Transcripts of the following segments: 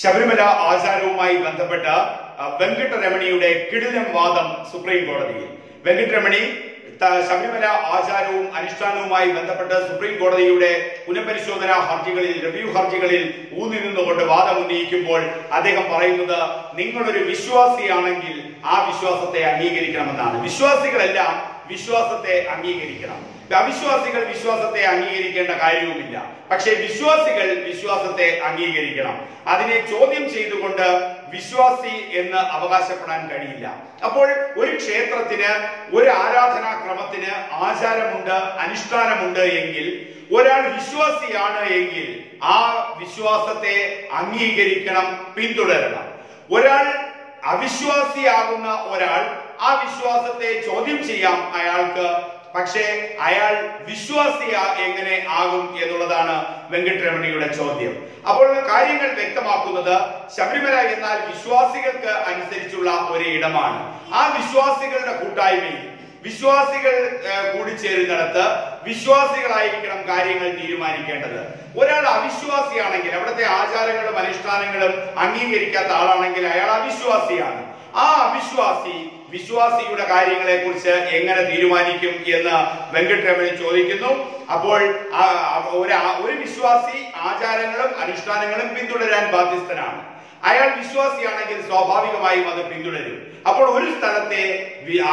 ശബരിമല ആചാരവുമായി ബന്ധപ്പെട്ട വെങ്കട്ടരമണിയുടെ കിടിലം വാദം സുപ്രീം കോടതിയിൽ. വെങ്കട്ടരമണി ശബരിമല ആചാരവും അനുഷ്ഠാനവുമായി ബന്ധപ്പെട്ട് സുപ്രീം കോടതിയുടെ പുനഃപരിശോധനാ ഹർജികളിൽ റിവ്യൂ ഹർജികളിൽ ഊന്നി നിന്നുകൊണ്ട് വാദം ഉന്നയിക്കുമ്പോൾ അദ്ദേഹം പറയുന്നത് നിങ്ങളൊരു വിശ്വാസിയാണെങ്കിൽ ആ വിശ്വാസത്തെ അംഗീകരിക്കണമെന്നാണ്. വിശ്വാസികളെല്ലാം വിശ്വാസത്തെ അംഗീകരിക്കണം. അവിശ്വാസികൾ വിശ്വാസത്തെ അംഗീകരിക്കേണ്ട കാര്യവുമില്ല. പക്ഷേ വിശ്വാസികൾ വിശ്വാസത്തെ അംഗീകരിക്കണം. അതിനെ ചോദ്യം ചെയ്തുകൊണ്ട് വിശ്വാസി എന്ന് അവകാശപ്പെടാൻ കഴിയില്ല. അപ്പോൾ ഒരു ക്ഷേത്രത്തിന് ഒരു ആരാധനാ ക്രമത്തിന് ആചാരമുണ്ട് അനുഷ്ഠാനമുണ്ട് എങ്കിൽ ഒരാൾ വിശ്വാസിയാണ് എങ്കിൽ ആ വിശ്വാസത്തെ അംഗീകരിക്കണം പിന്തുടരണം. ഒരാൾ അവിശ്വാസിയാകുന്ന ഒരാൾ ആ വിശ്വാസത്തെ ചോദ്യം ചെയ്യാം അയാൾക്ക്. പക്ഷേ അയാൾ വിശ്വാസിയ എങ്ങനെ ആകും എന്നുള്ളതാണ് വെങ്കട്ടരമണിയുടെ ചോദ്യം. അപ്പോൾ കാര്യങ്ങൾ വ്യക്തമാക്കുന്നത് ശബരിമല എന്നാൽ വിശ്വാസികൾക്ക് അനുസരിച്ചുള്ള ഒരു ഇടമാണ്. ആ വിശ്വാസികളുടെ കൂട്ടായ്മയിൽ വിശ്വാസികൾ കൂടി കൂടിച്ചേരുന്നിടത്ത് വിശ്വാസികളായിരിക്കണം കാര്യങ്ങൾ തീരുമാനിക്കേണ്ടത്. ഒരാൾ അവിശ്വാസിയാണെങ്കിൽ അവിടുത്തെ ആചാരങ്ങളും അനുഷ്ഠാനങ്ങളും അംഗീകരിക്കാത്ത ആളാണെങ്കിൽ അയാൾ അവിശ്വാസിയാണ്. ആ അവിശ്വാസി വിശ്വാസിയുടെ കാര്യങ്ങളെ കുറിച്ച് എങ്ങനെ തീരുമാനിക്കും എന്ന് വെങ്കട്ടരമണി ചോദിക്കുന്നു. അപ്പോൾ ഒരു വിശ്വാസി ആചാരങ്ങളും അനുഷ്ഠാനങ്ങളും പിന്തുടരാൻ ബാധ്യസ്ഥനാണ്. അയാൾ വിശ്വാസിയാണെങ്കിൽ സ്വാഭാവികമായും അത് പിന്തുടരും. അപ്പോൾ ഒരു സ്ഥലത്തെ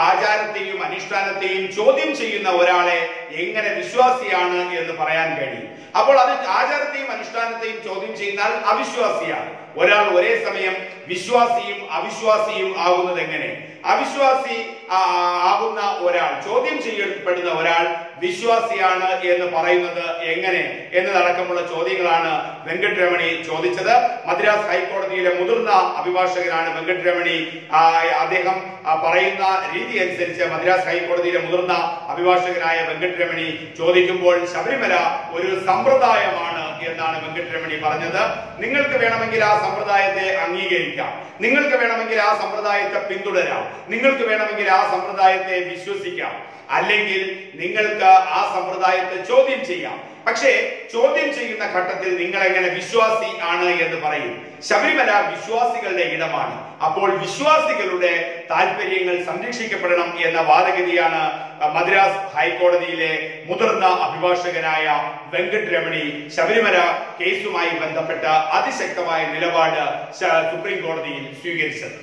ആചാരത്തെയും അനുഷ്ഠാനത്തെയും ചോദ്യം ചെയ്യുന്ന ഒരാളെ എങ്ങനെ വിശ്വാസിയാണ് എന്ന് പറയാൻ കഴിയും. അപ്പോൾ അത് ആചാരത്തെയും അനുഷ്ഠാനത്തെയും ചോദ്യം ചെയ്യുന്നാൽ അവിശ്വാസിയാണ്. ഒരാൾ ഒരേ സമയം വിശ്വാസിയും അവിശ്വാസിയും ആകുന്നത് എങ്ങനെ? അവിശ്വാസി ആകുന്ന ഒരാൾ ചോദ്യം ചെയ്യപ്പെടുന്ന ഒരാൾ വിശ്വാസിയാണ് എന്ന് പറയുന്നത് എങ്ങനെ എന്നതടക്കമുള്ള ചോദ്യങ്ങളാണ് വെങ്കട്ടരമണി ചോദിച്ചത്. മദ്രാസ് ഹൈക്കോടതിയിലെ മുതിർന്ന അഭിഭാഷകനാണ് വെങ്കട്ടരമണി. അദ്ദേഹം പറയുന്ന രീതി അനുസരിച്ച് മദ്രാസ് ഹൈക്കോടതിയിലെ മുതിർന്ന അഭിഭാഷകനായ വെങ്കട്ടരമണി ചോദിക്കുമ്പോൾ ശബരിമല ഒരു സമ്പ്രദായമാണ് എന്നാണ് വെങ്കട്ടരമണി പറഞ്ഞത്? നിങ്ങൾക്ക് വേണമെങ്കിൽ ആ സമ്പ്രദായത്തെ അംഗീകരിക്കാം. നിങ്ങൾക്ക് വേണമെങ്കിൽ ആ സമ്പ്രദായത്തെ പിന്തുടരാം. നിങ്ങൾക്ക് വേണമെങ്കിൽ ആ സമ്പ്രദായത്തെ വിശ്വസിക്കാം. അല്ലെങ്കിൽ നിങ്ങൾക്ക് ആ സമ്പ്രദായത്തെ ചോദ്യം ചെയ്യാം. പക്ഷേ ചോദ്യം ചെയ്യുന്ന ഘട്ടത്തിൽ നിങ്ങൾ എങ്ങനെ വിശ്വാസി ആണ് എന്ന് പറയും. ശബരിമല വിശ്വാസികളുടെ ഇടമാണ്. അപ്പോൾ വിശ്വാസികളുടെ താല്പര്യങ്ങൾ സംരക്ഷിക്കപ്പെടണം എന്ന വാദഗതിയാണ് മദ്രാസ് ഹൈക്കോടതിയിലെ മുതിർന്ന അഭിഭാഷകനായ വെങ്കട്ടരമണി ശബരിമല കേസുമായി ബന്ധപ്പെട്ട അതിശക്തമായ നിലപാട് സുപ്രീം കോടതിയിൽ സ്വീകരിച്ചത്.